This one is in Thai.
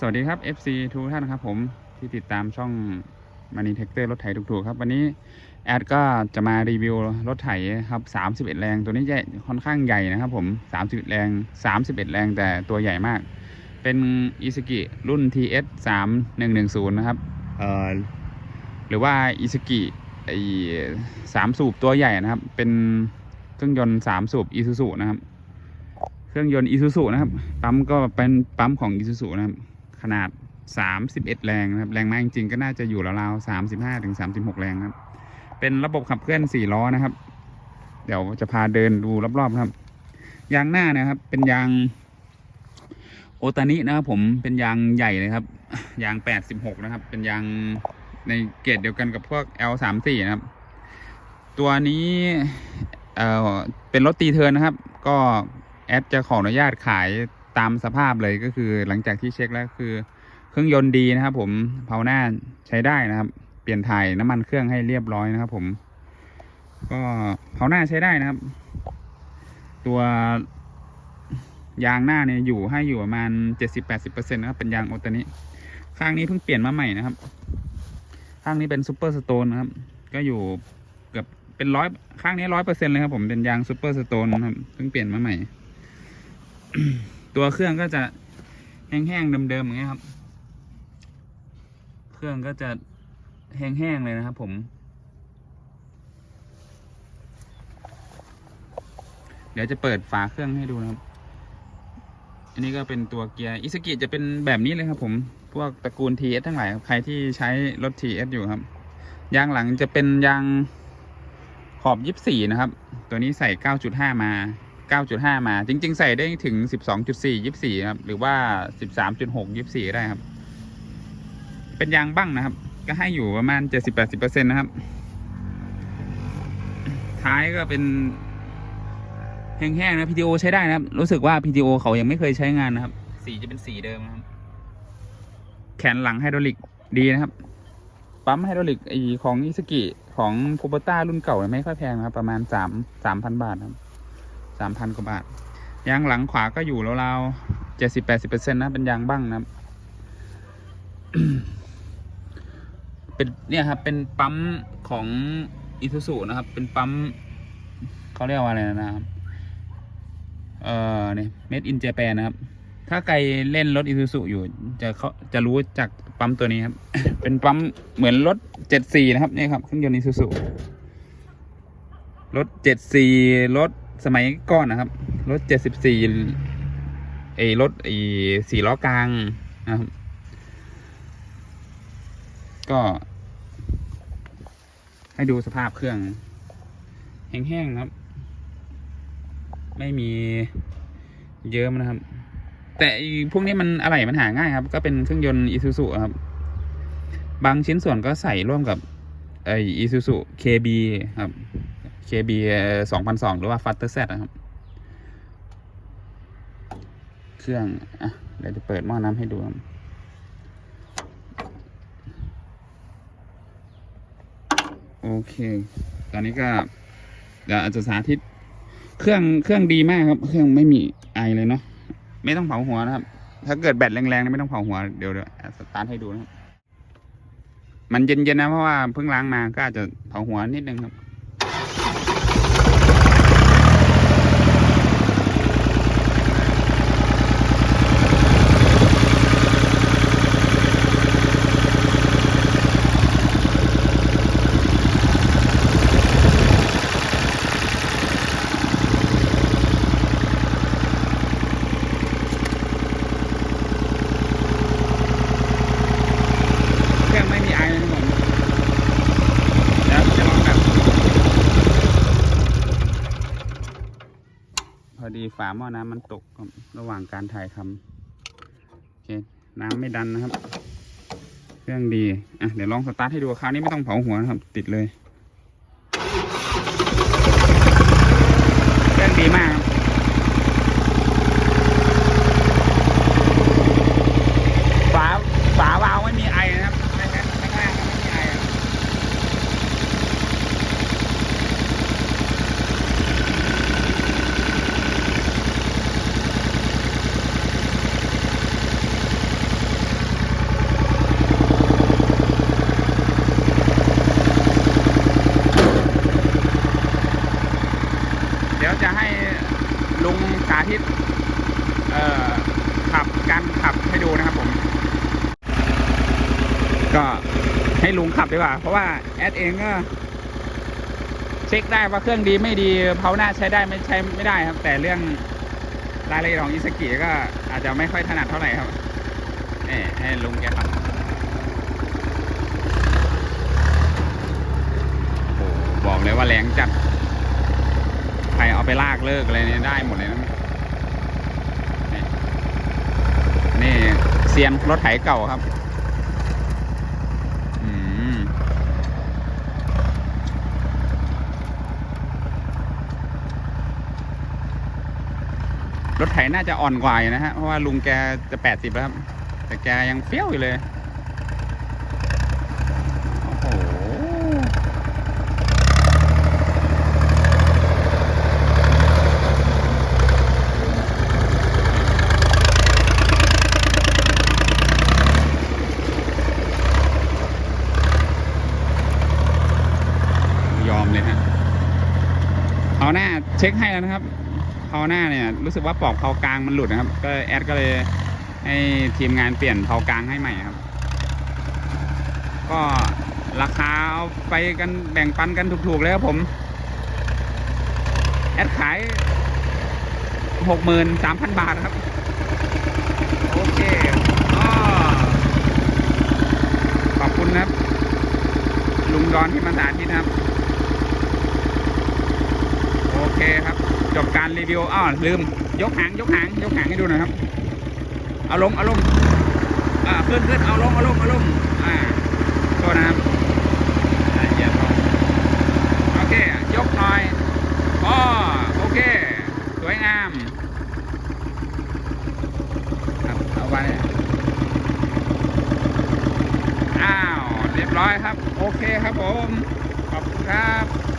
สวัสดีครับ FC ทุกท่านครับผมที่ติดตามช่องมานีเทคเตอร์รถไถถูกๆครับ วันนี้แอดก็จะมารีวิวรถไถครับ 31 แรงตัวนี้ใหญ่ค่อนข้างใหญ่นะครับผม 31 แรง 31 แรงแต่ตัวใหญ่มาก เป็นอิสกิรุ่น TS 3110 นะครับเอ่อหรือว่าอิสกิไอสามสูบตัวใหญ่นะครับ เป็นเครื่องยนต์สามสูบอีซูซูนะครับ เครื่องยนต์อีซูซูนะครับ ปั๊มก็เป็นปั๊มของอีซูซูนะครับ ขนาด 31 แรงนะครับ แรงมากจริงๆก็น่าจะอยู่ราวๆ35ถึง36แรงครับ เป็นระบบขับเคลื่อน4ล้อนะครับ เดี๋ยวจะพาเดินดูรอบๆนะครับ ยางหน้านะครับ เป็นยางโอตานินะครับผมเป็นยางใหญ่เลยครับ ยาง 86 นะครับ เป็นยางในเกรดเดียวกันกับพวก L34 นะครับ ตัวนี้เอ่อเป็นรถตีเทิร์นนะครับ ก็แอดจะขออนุญาตขาย ตามสภาพเลยก็คือหลังจากที่เช็คแล้วคือ เครื่องยนต์ดีนะครับ ผมเผาหน้าใช้ได้นะครับ เปลี่ยนถ่ายน้ำมันเครื่องให้เรียบร้อยนะครับ ผม ก็เผาหน้าใช้ได้นะครับ ตัวยางหน้าเนี่ยอยู่ให้อยู่ประมาณเจ็ดสิบแปดสิบเปอร์เซ็นต์นะครับเป็นยางโอตานิข้างนี้เพิ่งเปลี่ยนมาใหม่นะครับ ข้างนี้เป็นซูเปอร์สโตนนะครับ ก็อยู่เกือบเป็นร้อยข้างนี้ร้อยเปอร์เซ็นต์เลยครับผมเป็นยางซูเปอร์สโตนนะครับเพิ่งเปลี่ยนมาใหม่ ตัวเครื่องก็จะแห้งๆเดิมๆอย่างเงี้ยครับ เครื่องก็จะแห้งๆเลยนะครับผมเดี๋ยวจะเปิดฝาเครื่องให้ดูนะครับ อันนี้ก็เป็นตัวเกียร์อิสกิจะเป็นแบบนี้เลยครับ ผม พวกตระกูล TS ทั้งหลายครับใครที่ใช้รถ TS อยู่ครับ ยางหลังจะเป็นยางขอบ 24 นะครับ ตัวนี้ใส่ 9.5 มา 9.5 มา จริง ๆ ใส่ได้ถึง 12.4 24 ครับ หรือว่า 13.6 24 ได้ครับ เป็นยางบั้งนะครับ ก็ให้อยู่ประมาณ 70-80%นะครับ ท้ายก็เป็นแห้งๆนะ PTO ใช้ได้นะครับ รู้สึกว่า PTO เขายังไม่เคยใช้งานนะครับ สีจะเป็นสีเดิมนะครับ แขนหลังไฮดรอลิกดีนะครับ ปั๊มไฮดรอลิกไอของอิสกิของโคโบต้ารุ่นเก่าไม่ค่อยแพงนะครับ ประมาณสามสามพันบาทครับ สามพันกว่าบาท ยางหลังขวาก็อยู่ราวๆเจ็ดสิบแปดสิบเปอร์เซ็นต์นะเป็นยางบ้างนะเป็นเนี่ยครับเป็นปั๊มของอิทูสุนะครับ เป็นปั๊มเขาเรียกว่าอะไรนะครับ เอ่อเนี่ย made in Japan นะครับ ถ้าใครเล่นรถอีซูซุอยู่ จะเขาจะรู้จากปั๊มตัวนี้ครับ เป็นปั๊มเหมือนรถเจ็ดสี่นะครับนี่ครับเครื่องยนต์อีซูซุรถเจ็ดสี่รถ สมัยก่อนนะครับ รถเจ็ดสิบสี่ไอรถไอสี่ล้อกลางนะครับ ก็ ให้ดูสภาพเครื่อง แห้งๆครับ ไม่มีเยอะนะครับ แต่พวกนี้มันอะไรมันหาง่ายครับ ก็เป็นเครื่องยนต์อีซูซุครับ บางชิ้นส่วนก็ใส่ร่วมกับไออีซูซุ KB ครับ KB สองพันสองหรือว่าฟัตเตอร์เซนะครับ เครื่อง อะ เดี๋ยวจะเปิดหม้อน้ำให้ดูครับโอเค ตอนนี้ก็เดี๋ยวอาจจะสาธิต เครื่องเครื่องดีมากครับ เครื่องไม่มีไอเลยเนาะ ไม่ต้องเผาหัวนะครับ ถ้าเกิดแบตแรงๆเนี่ยไม่ต้องเผาหัว เดี๋ยวเดี๋ยวสตาร์ทให้ดูนะครับ มันเย็นๆนะเพราะว่าเพิ่งล้างมาก็อาจจะเผาหัวนิดนึงครับ เครื่องไม่มีไอเลยนะผมเดี๋ยวจะลองแบบ พอดี ฝาหม้อน้ำมันตกครับระหว่างการถ่ายทำโอเคน้ำไม่ดันนะครับ เครื่องดี อะ เดี๋ยวลองสตาร์ทให้ดูคราวนี้ไม่ต้องเผาหัวนะครับ ติดเลย เครื่องดีมากครับฝาฝาวาล์วไม่มีไอนะครับไม่แค่ข้างล่างไม่มีไอครับ ธิต เอ่อขับการขับให้ดูนะครับผม ก็ ให้ลุงขับดีกว่า เพราะว่าแอดเองก็เช็คได้ว่าเครื่องดีไม่ดีเพาหน้าใช้ได้ไม่ใช้ไม่ได้ครับ แต่เรื่องรายละเอียดของอิสกิก็อาจจะไม่ค่อยถนัดเท่าไหร่ครับนี่ให้ลุงแกขับโอ้บอกเลยว่าแรงจัด ใครเอาไปลากเลิกอะไรเนี่ยได้หมดเลยนะนี่นี่เซียนรถไถเก่าครับ อืม รถไถน่าจะอ่อนกว่าอยู่นะฮะ เพราะว่าลุงแกจะแปดสิบแล้วครับ แต่แกยังเฟี้ยวอยู่เลย โอ้โห ยอมเลยฮะ เอาหน้าเช็คให้แล้วนะครับ เพาหน้าเนี่ยรู้สึกว่าปลอกเพากลางมันหลุดนะครับ ก็แอดก็เลยให้ทีมงานเปลี่ยนเพากลางให้ใหม่ครับ ก็ราคาเอาไปกันแบ่งปันกันถูกๆเลยครับผม แอดขายหกหมื่นสามพันบาทครับ โอเคก็ขอบคุณนะครับ ลุงดอนที่มาสาธิตนะครับ เคครับ จบการรีวิวอ้าวลืม ยกหางยกหางยกหางให้ดูหน่อยครับ เอาลงเอาลงอ่าขึ้นขึ้นเอาลงเอาลงเอาลงอ่าโทษนะครับอ่าเหยียดลงโอเค ยกหน่อยอ๋อโอเค สวยงามครับเอาไปอ้าว เรียบร้อยครับ โอเคครับผม ขอบคุณครับ